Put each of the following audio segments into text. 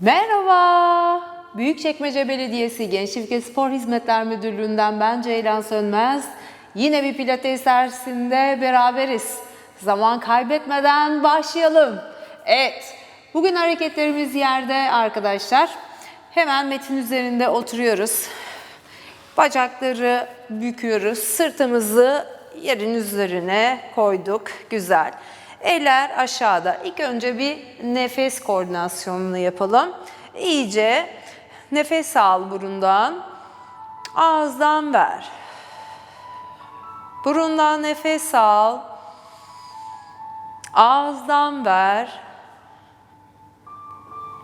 Merhaba. Büyükçekmece Belediyesi Gençlik ve Spor Hizmetler Müdürlüğü'nden ben Ceylan Sönmez. Yine bir pilates dersinde beraberiz. Zaman kaybetmeden başlayalım. Evet, bugün hareketlerimiz yerde arkadaşlar. Hemen metin üzerinde oturuyoruz. Bacakları büküyoruz. Sırtımızı yerin üzerine koyduk. Güzel. Eller aşağıda. İlk önce bir nefes koordinasyonunu yapalım. İyice nefes al burundan. Ağızdan ver. Burundan nefes al. Ağızdan ver.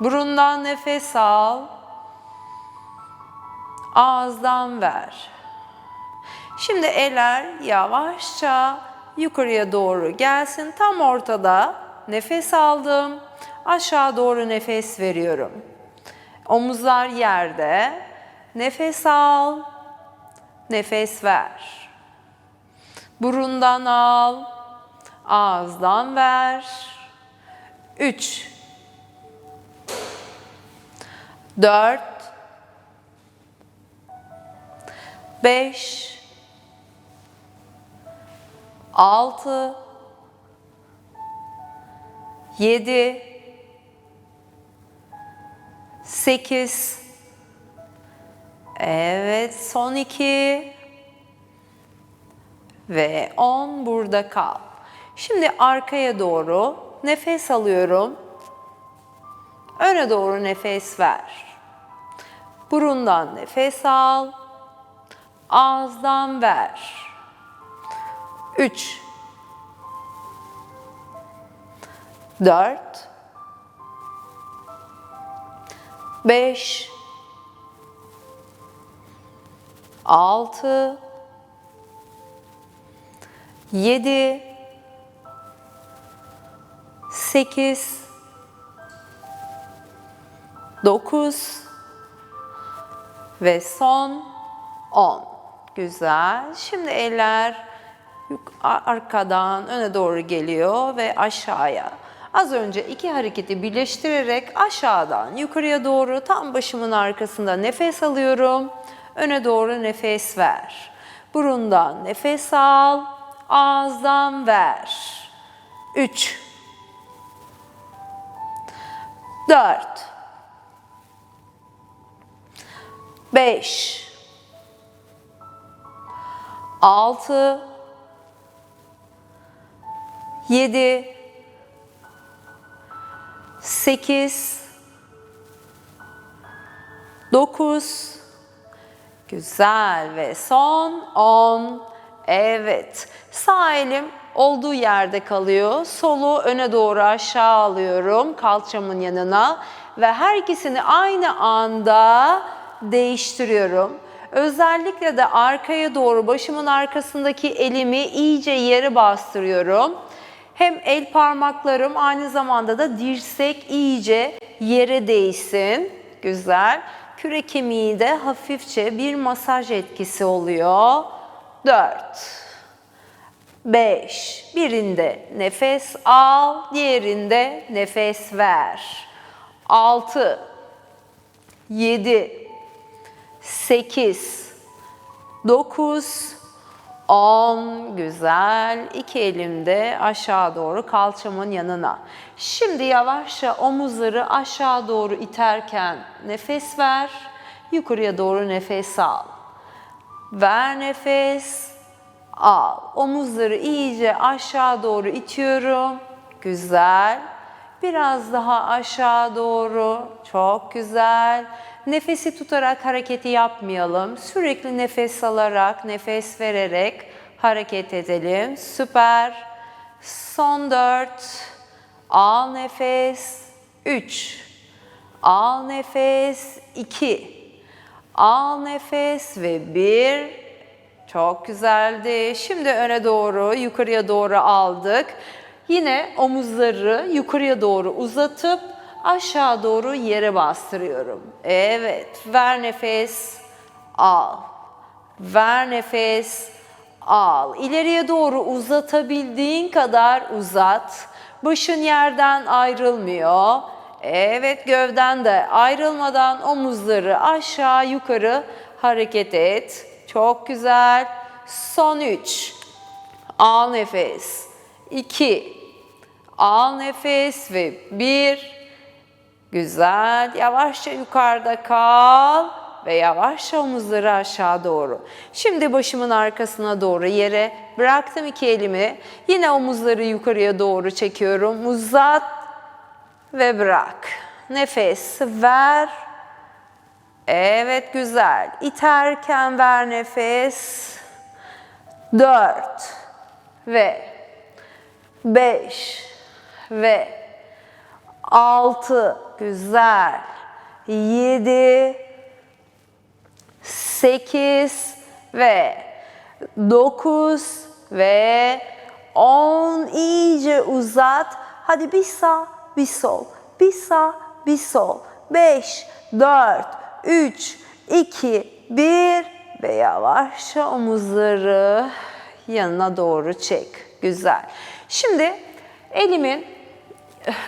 Burundan nefes al. Ağızdan ver. Şimdi eller yavaşça yukarıya doğru gelsin. Tam ortada nefes aldım. Aşağı doğru nefes veriyorum. Omuzlar yerde. Nefes al. Nefes ver. Burundan al. Ağızdan ver. 3 4 5 6 7 8 Evet son 2 ve 10 burada kal. Şimdi arkaya doğru nefes alıyorum. Öne doğru nefes ver. Burundan nefes al. Ağızdan ver. 3 4 5 6 7 8 9 ve son 10. Güzel. Şimdi eller arkadan öne doğru geliyor ve aşağıya. Az önce iki hareketi birleştirerek aşağıdan yukarıya doğru tam başımın arkasında nefes alıyorum. Öne doğru nefes ver. Burundan nefes al. Ağızdan ver. 3 4 5 6 7 8 9 Güzel ve son 10 Evet sağ elim olduğu yerde kalıyor. Solu öne doğru aşağı alıyorum kalçamın yanına ve her ikisini aynı anda değiştiriyorum. Özellikle de arkaya doğru başımın arkasındaki elimi iyice yere bastırıyorum. Hem el parmaklarım aynı zamanda da dirsek iyice yere değsin. Güzel. Küre kemiği de hafifçe bir masaj etkisi oluyor. 4 5 birinde nefes al, diğerinde nefes ver. 6 7 8 9 10 güzel. İki elimde aşağı doğru kalçamın yanına. Şimdi yavaşça omuzları aşağı doğru iterken nefes ver. Yukarıya doğru nefes al. Ver nefes. Al. Omuzları iyice aşağı doğru itiyorum. Güzel. Biraz daha aşağı doğru. Çok güzel. Nefesi tutarak hareketi yapmayalım. Sürekli nefes alarak, nefes vererek hareket edelim. Süper. Son dört. Al nefes. Üç. Al nefes. iki. Al nefes ve bir. Çok güzeldi. Şimdi öne doğru, yukarıya doğru aldık. Yine omuzları yukarıya doğru uzatıp aşağı doğru yere bastırıyorum. Evet, ver nefes, al. Ver nefes, al. İleriye doğru uzatabildiğin kadar uzat. Başın yerden ayrılmıyor. Evet gövden de ayrılmadan omuzları aşağı yukarı hareket et. Çok güzel. Son 3. Al nefes. 2. Al nefes ve 1. Güzel. Yavaşça yukarıda kal ve yavaşça omuzları aşağı doğru. Şimdi başımın arkasına doğru yere bıraktım iki elimi. Yine omuzları yukarıya doğru çekiyorum. Uzat ve bırak. Nefes ver. Evet güzel. İterken ver nefes. Dört ve beş ve altı güzel. Yedi, sekiz ve dokuz ve on iyice uzat. Hadi bir sağ, bir sol, bir sağ, bir sol. Beş, dört, üç, iki, bir ve yavaşça omuzları yanına doğru çek. Güzel. Şimdi elimin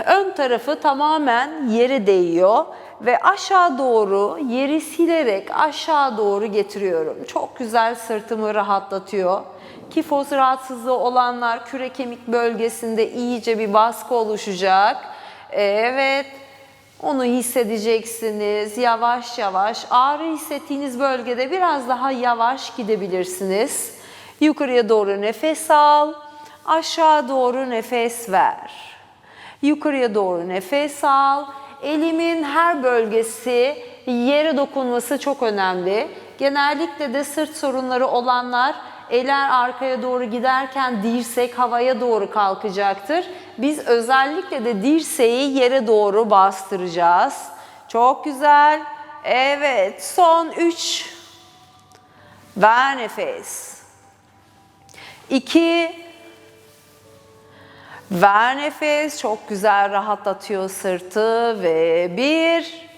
ön tarafı tamamen yere değiyor ve aşağı doğru yeri silerek aşağı doğru getiriyorum. Çok güzel sırtımı rahatlatıyor. Kifoz rahatsızlığı olanlar küre kemik bölgesinde iyice bir baskı oluşacak. Evet. Onu hissedeceksiniz. Yavaş yavaş ağrı hissettiğiniz bölgede biraz daha yavaş gidebilirsiniz. Yukarıya doğru nefes al. Aşağı doğru nefes ver. Yukarıya doğru nefes al. Elimin her bölgesi yere dokunması çok önemli. Genellikle de sırt sorunları olanlar eller arkaya doğru giderken dirsek havaya doğru kalkacaktır. Biz özellikle de dirseği yere doğru bastıracağız. Çok güzel. Evet, son 3. Ver nefes. 2 Ver nefes. Çok güzel rahatlatıyor sırtı ve bir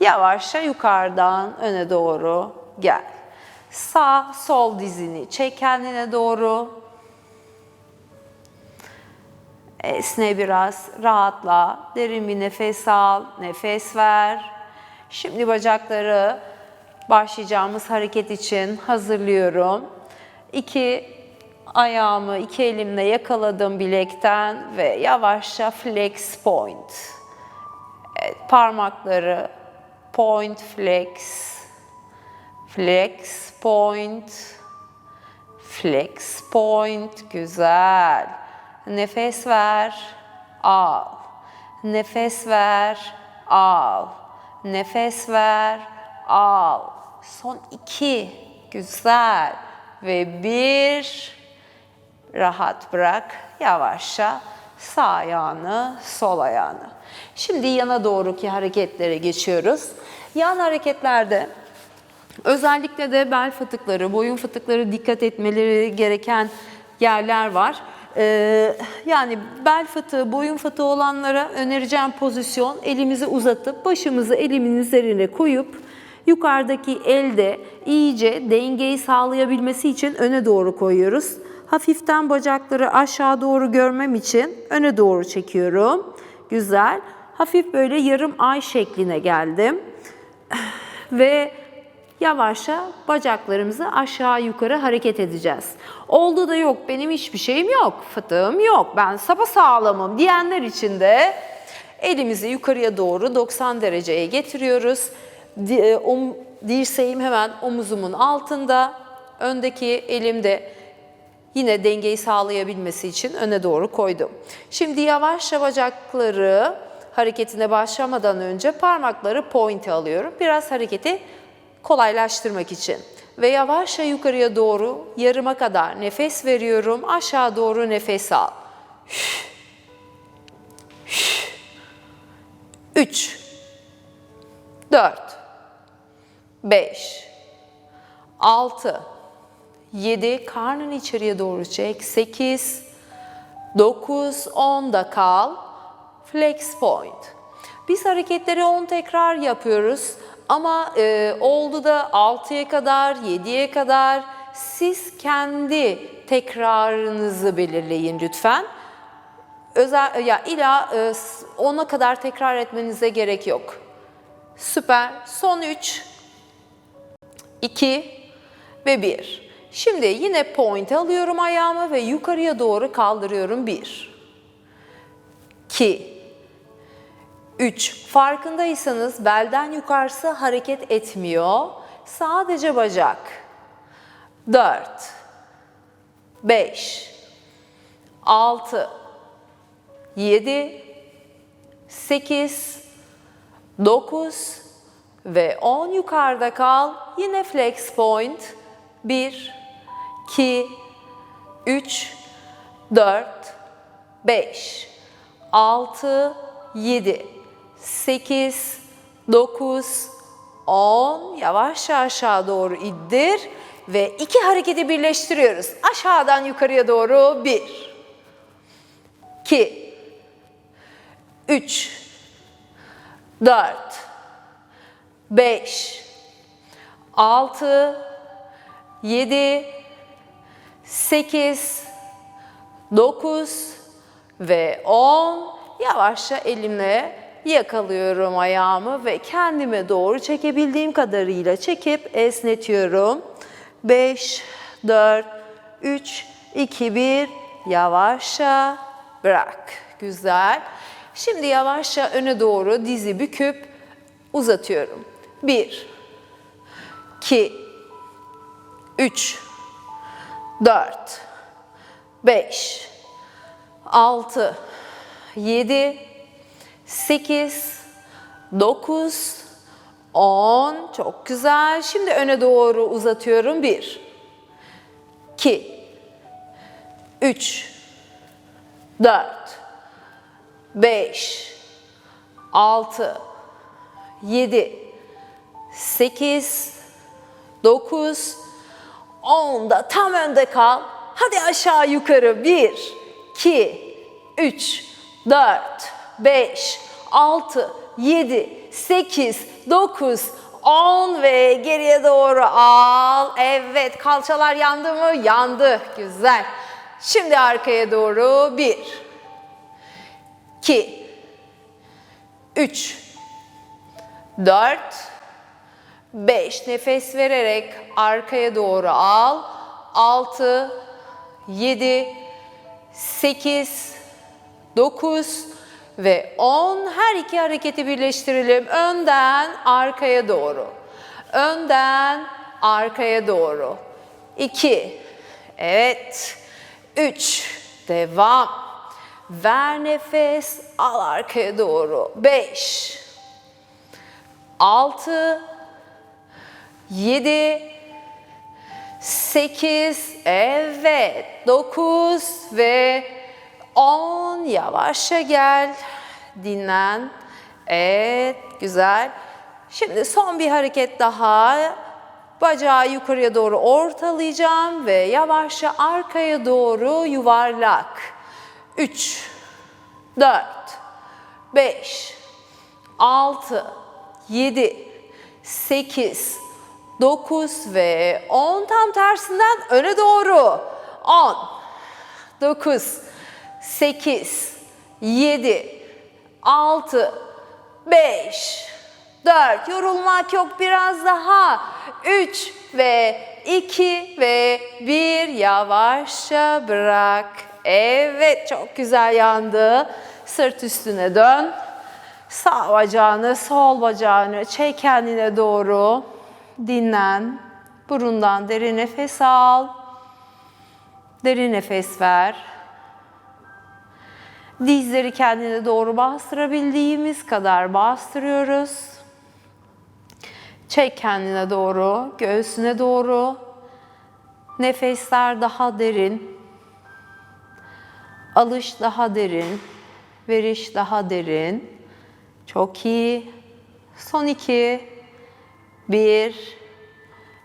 yavaşça yukarıdan öne doğru gel. Sağ sol dizini çek kendine doğru. Esne biraz, rahatla. Derin bir nefes al, nefes ver. Şimdi bacakları başlayacağımız hareket için hazırlıyorum. İki ayağımı iki elimle yakaladım bilekten ve yavaşça flex point. Evet, parmakları point flex, flex point, flex point. Güzel. Nefes ver, al. Nefes ver, al. Nefes ver, al. Son iki. Güzel. Ve bir. Rahat bırak. Yavaşça sağ ayağını, sol ayağını. Şimdi yana doğruki hareketlere geçiyoruz. Yan hareketlerde özellikle de bel fıtıkları, boyun fıtıkları dikkat etmeleri gereken yerler var. Ee, yani bel fıtığı, boyun fıtığı olanlara önereceğim pozisyon elimizi uzatıp başımızı elimin üzerine koyup yukarıdaki elde iyice dengeyi sağlayabilmesi için öne doğru koyuyoruz. Hafiften bacakları aşağı doğru görmem için öne doğru çekiyorum. Güzel. Hafif böyle yarım ay şekline geldim. Ve yavaşça bacaklarımızı aşağı yukarı hareket edeceğiz. Oldu da yok benim hiçbir şeyim yok, fıtığım yok, ben sapa sağlamım diyenler için de elimizi yukarıya doğru 90 dereceye getiriyoruz. E, om- Dirseğim hemen omuzumun altında, öndeki elimde yine dengeyi sağlayabilmesi için öne doğru koydum. Şimdi yavaşça bacakları hareketine başlamadan önce parmakları pointe alıyorum. Biraz hareketi kolaylaştırmak için. Ve yavaşça yukarıya doğru yarıma kadar nefes veriyorum. Aşağı doğru nefes al. 3 4 5 6 7 karnını içeriye doğru çek. 8 9 10'da kal. Flex point. Biz hareketleri 10 tekrar yapıyoruz ama e, oldu da 6'ya kadar, 7'ye kadar siz kendi tekrarınızı belirleyin lütfen. özel ya ila e, ona kadar tekrar etmenize gerek yok. Süper. Son 3 2 ve 1. Şimdi yine point alıyorum ayağımı ve yukarıya doğru kaldırıyorum. 1 2 3. Farkındaysanız belden yukarısı hareket etmiyor. Sadece bacak. 4 5 6 7 8 9 ve 10 yukarıda kal. Yine flex point. 1 2 3 4 5 6 7 8 9 10 yavaşça aşağı doğru indir ve iki hareketi birleştiriyoruz. Aşağıdan yukarıya doğru 1 2 3 4 5 6 7 8 9 ve 10 yavaşça elimle yakalıyorum ayağımı ve kendime doğru çekebildiğim kadarıyla çekip esnetiyorum. 5 4 3 2 1 yavaşça bırak. Güzel. Şimdi yavaşça öne doğru dizi büküp uzatıyorum. 1 2 3 4 5 6 7 8 9 10 çok güzel. Şimdi öne doğru uzatıyorum. 1 2 3 4 5 6 7 8 9 10 da tam önde kal. Hadi aşağı yukarı. 1 2 3 4 5 6 7 8 9 10 ve geriye doğru al. Evet, kalçalar yandı mı? Yandı. Güzel. Şimdi arkaya doğru. 1 2 3 4 5 nefes vererek arkaya doğru al. 6 7 8 9 ve 10 her iki hareketi birleştirelim. Önden arkaya doğru. Önden arkaya doğru. 2 Evet. 3 Devam. Ver nefes. Al arkaya doğru. 5 6 7 8 evet. 9 ve 10 yavaşça gel. Dinlen. Evet. Güzel. Şimdi son bir hareket daha. Bacağı yukarıya doğru ortalayacağım ve yavaşça arkaya doğru yuvarlak. 3 4 5 6 7 8 9 ve 10 tam tersinden öne doğru. 10 9 8 7 6 5 4 yorulmak yok biraz daha 3 ve 2 ve 1 yavaşça bırak. Evet çok güzel yandı. Sırt üstüne dön. Sağ bacağını, sol bacağını çek kendine doğru. Dinlen. Burundan derin nefes al. Derin nefes ver. Dizleri kendine doğru bastırabildiğimiz kadar bastırıyoruz. Çek kendine doğru, göğsüne doğru. Nefesler daha derin. Alış daha derin. Veriş daha derin. Çok iyi. Son iki. Bir.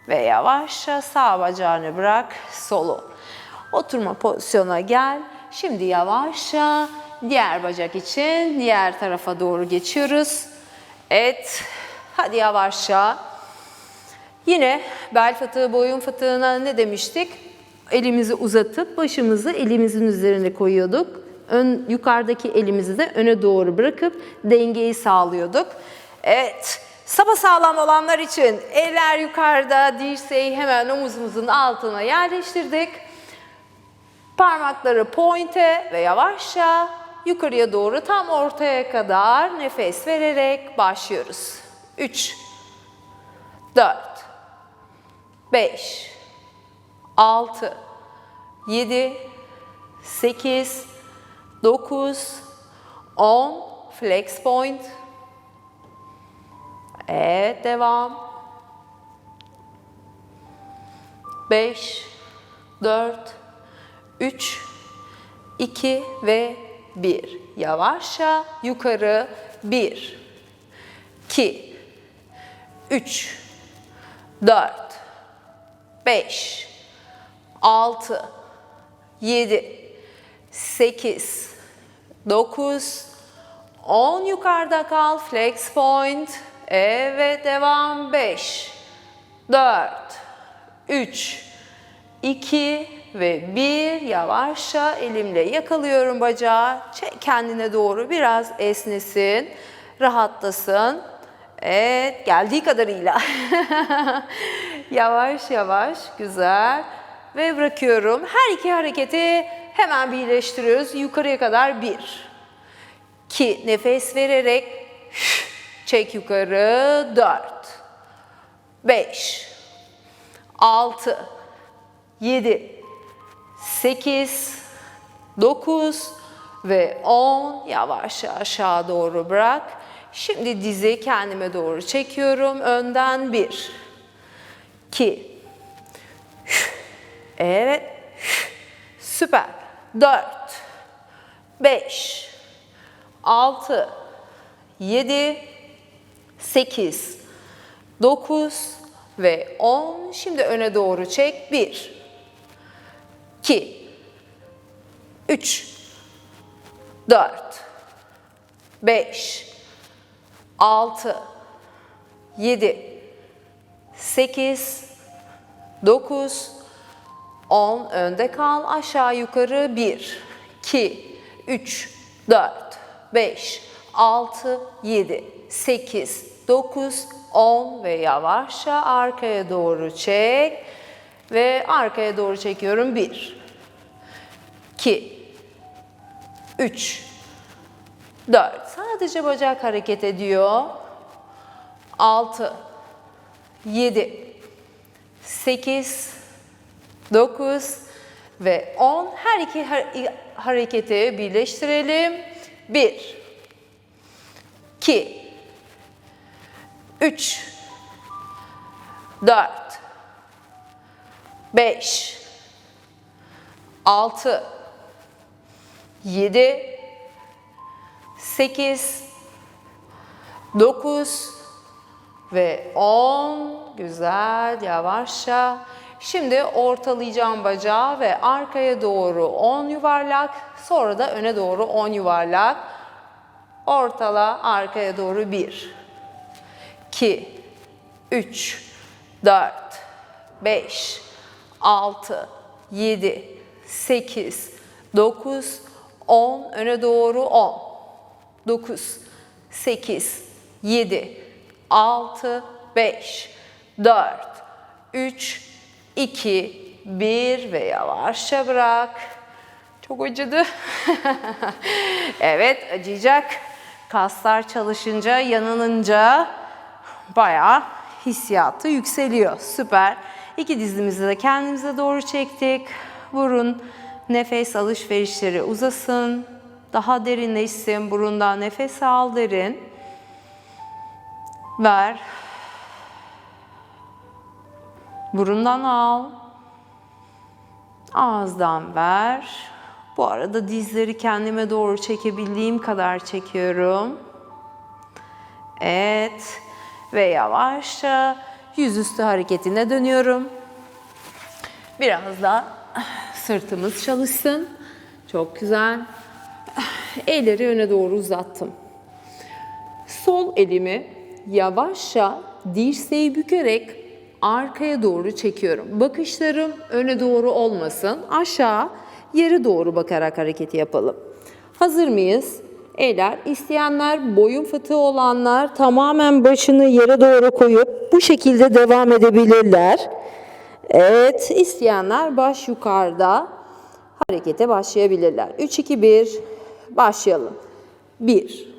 Ve yavaşça sağ bacağını bırak. Solu. Oturma pozisyona gel. Şimdi yavaşça diğer bacak için diğer tarafa doğru geçiyoruz. Evet. Hadi yavaşça. Yine bel fıtığı, boyun fıtığına ne demiştik? Elimizi uzatıp başımızı elimizin üzerine koyuyorduk. Ön, yukarıdaki elimizi de öne doğru bırakıp dengeyi sağlıyorduk. Evet. Sapa sağlam olanlar için eller yukarıda, dirseği hemen omuzumuzun altına yerleştirdik. Parmakları pointe ve yavaşça yukarıya doğru tam ortaya kadar nefes vererek başlıyoruz. 3 4 5 6 7 8 9 10 flex point Evet devam. 5 4 3 2 ve 1 yavaşça yukarı 1 2 3 4 5 6 7 8 9 10 yukarıda kal. Flex point evet devam 5 4 3 2 ve 1 yavaşça elimle yakalıyorum bacağı. Çek kendine doğru biraz esnesin. Rahatlasın. Evet geldiği kadarıyla. Yavaş yavaş güzel. Ve bırakıyorum. Her iki hareketi hemen birleştiriyoruz. Yukarıya kadar bir. 2 nefes vererek çek yukarı 4 5 6 7 8 9 ve 10 yavaş aşağı doğru bırak. Şimdi dizi kendime doğru çekiyorum. Önden 1 2 Evet. Süper. 4 5 6 7 8 9 ve 10. Şimdi öne doğru çek. 1 2 3 4 5 6 7 8 9 10 önde kal aşağı yukarı 1 2 3 4 5 6 7 8 9 10 ve yavaşça arkaya doğru çek ve arkaya doğru çekiyorum. 1 2 3 4 sadece bacak hareket ediyor. 6 7 8 9 ve 10 her iki har- hareketi birleştirelim. 1 2 3 4 5 6 7 8 9 ve 10 güzel. Yavaşça. Şimdi ortalayacağım bacağı ve arkaya doğru 10 yuvarlak sonra da öne doğru 10 yuvarlak. Ortala arkaya doğru 1 2 3 4 5 6 7 8 9 10 öne doğru 10 9 8 7 6 5 4 3 2 1 ve yavaşça bırak. Çok acıdı. evet acıyacak. Kaslar çalışınca, yanılınca bayağı hissiyatı yükseliyor. Süper. İki dizimizi de kendimize doğru çektik. Burun nefes alışverişleri uzasın. Daha derinleşsin. Burundan nefes al derin. Ver. Burundan al. Ağızdan ver. Bu arada dizleri kendime doğru çekebildiğim kadar çekiyorum. Evet. Ve yavaşça yüzüstü hareketine dönüyorum. Biraz da sırtımız çalışsın. Çok güzel. Elleri öne doğru uzattım. Sol elimi yavaşça dirseği bükerek arkaya doğru çekiyorum. Bakışlarım öne doğru olmasın. Aşağı yere doğru bakarak hareketi yapalım. Hazır mıyız? Eller isteyenler boyun fıtığı olanlar tamamen başını yere doğru koyup bu şekilde devam edebilirler. Evet, isteyenler baş yukarıda harekete başlayabilirler. 3 2 1 başlayalım. 1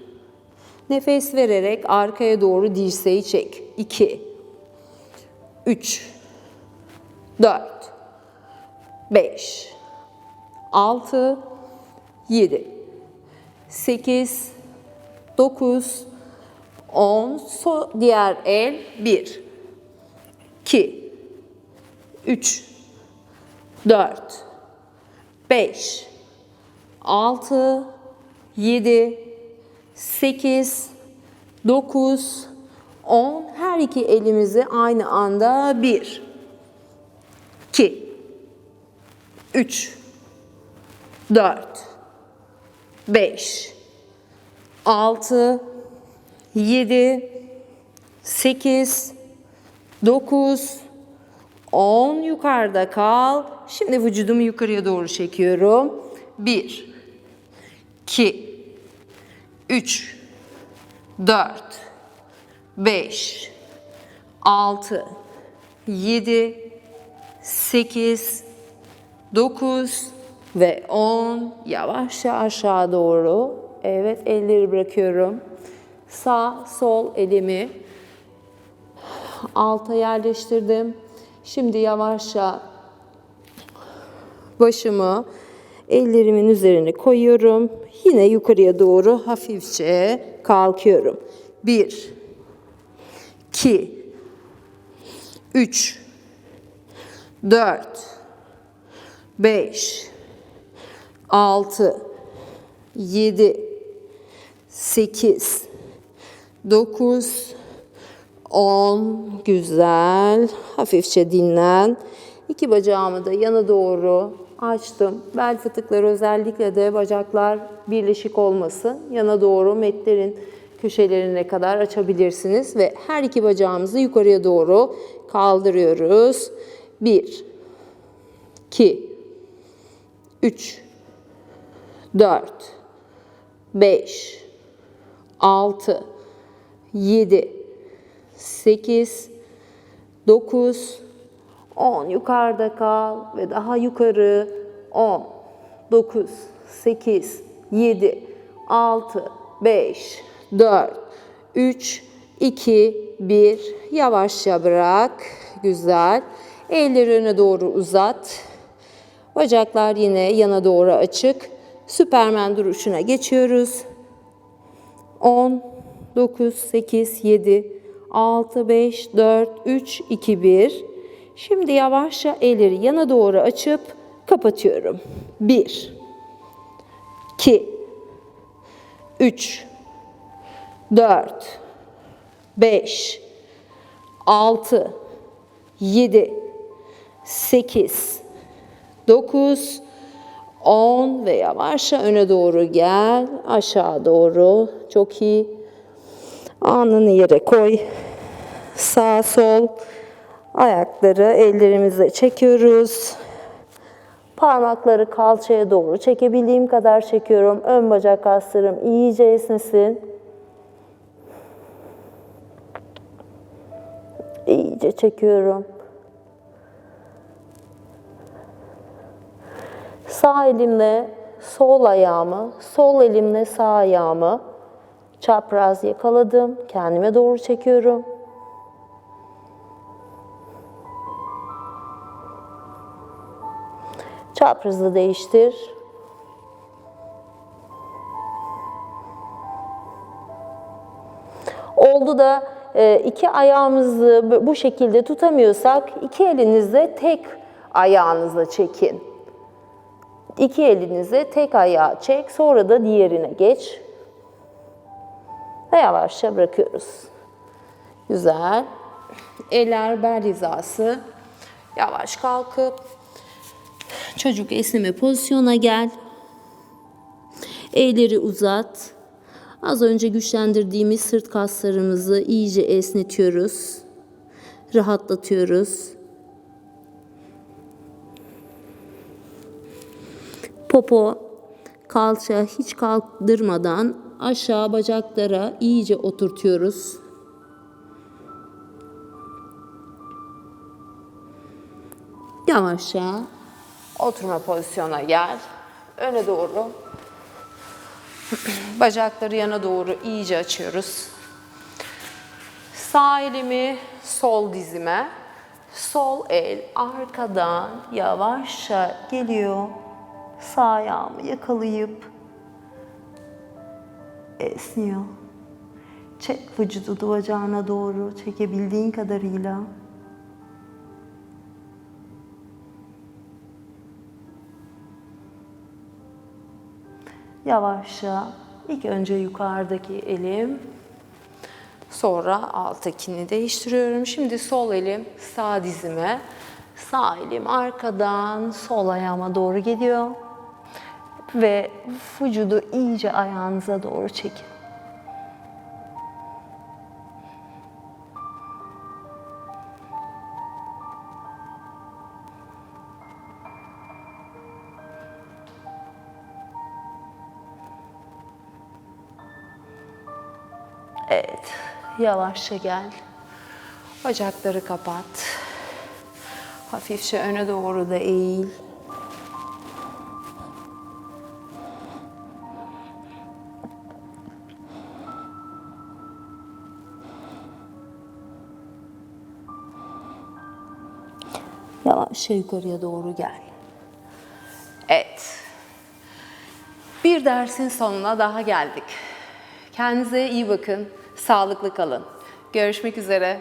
Nefes vererek arkaya doğru dirseği çek. 2 3 4 5 6 7 8 9 10 so diğer el 1 2 3 4 5 6 7 8 9 10 her iki elimizi aynı anda 1 2 3 4 5 6 7 8 9 10 yukarıda kal. Şimdi vücudumu yukarıya doğru çekiyorum. 1 2 3 4 5 6 7 8 9 ve 10 yavaşça aşağı doğru. Evet elleri bırakıyorum. Sağ sol elimi alta yerleştirdim. Şimdi yavaşça başımı ellerimin üzerine koyuyorum. Yine yukarıya doğru hafifçe kalkıyorum. 1 2 3 4 5 6 7 8 9 10 güzel. Hafifçe dinlen. İki bacağımı da yana doğru açtım. Bel fıtıkları özellikle de bacaklar birleşik olmasın. Yana doğru metlerin köşelerine kadar açabilirsiniz ve her iki bacağımızı yukarıya doğru kaldırıyoruz. 1 2 3 4 5 6 7 8 9 10 yukarıda kal ve daha yukarı. 10 9 8 7 6 5 4 3 2 1 yavaşça bırak. Güzel. Elleri öne doğru uzat. Bacaklar yine yana doğru açık süpermen duruşuna geçiyoruz 10 9 8 7 6 5 4 3 2 1 Şimdi yavaşça elleri yana doğru açıp kapatıyorum. 1 2 3 4 5 6 7 8 9 10 ve yavaşça öne doğru gel. Aşağı doğru. Çok iyi. Alnını yere koy. Sağ sol. Ayakları ellerimizle çekiyoruz. Parmakları kalçaya doğru çekebildiğim kadar çekiyorum. Ön bacak kaslarım iyice esnesin. İyice çekiyorum. Sağ elimle sol ayağımı, sol elimle sağ ayağımı çapraz yakaladım. Kendime doğru çekiyorum. Çaprazı değiştir. Oldu da e, iki ayağımızı bu şekilde tutamıyorsak iki elinizle tek ayağınızla çekin. İki elinizle tek ayağı çek, sonra da diğerine geç. Ve yavaşça bırakıyoruz. Güzel. Eller bel hizası. Yavaş kalkıp çocuk esneme pozisyona gel. Elleri uzat. Az önce güçlendirdiğimiz sırt kaslarımızı iyice esnetiyoruz. Rahatlatıyoruz. Popo Kalça hiç kaldırmadan aşağı bacaklara iyice oturtuyoruz. Yavaşça oturma pozisyona gel. Öne doğru. Bacakları yana doğru iyice açıyoruz. Sağ elimi sol dizime, sol el arkadan yavaşça geliyor. Sağ ayağımı yakalayıp esniyor. Çek vücudu bacağına doğru çekebildiğin kadarıyla. Yavaşça ilk önce yukarıdaki elim sonra alttakini değiştiriyorum. Şimdi sol elim sağ dizime, sağ elim arkadan sol ayağıma doğru geliyor ve vücudu iyice ayağınıza doğru çekin. Evet, yavaşça gel. Bacakları kapat. Hafifçe öne doğru da eğil. Yavaşça yukarıya doğru gel. Evet. Bir dersin sonuna daha geldik. Kendinize iyi bakın, sağlıklı kalın. Görüşmek üzere.